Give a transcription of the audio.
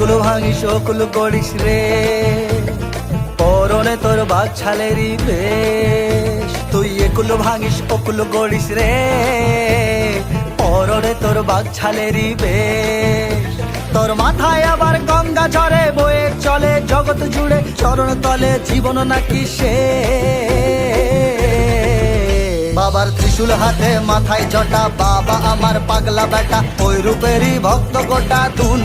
একুল ভাঙিস সকল করিস রে। পরনে তোর বাঘ বেশ। তুই এগুলো ভাঙিস অকুল করিস রে। পরনে তোর বাঘ বেশ। তোর মাথায় আবার গঙ্গা ঝরে, বয়ে চলে জগৎ জুড়ে, চরণ তলে জীবন নাকি সে বাবার ত্রিশূল হাতে মাথায় জটা, বাবা আমার পাগলা বেটা, ওই রূপেরই ভক্ত গোটা দুন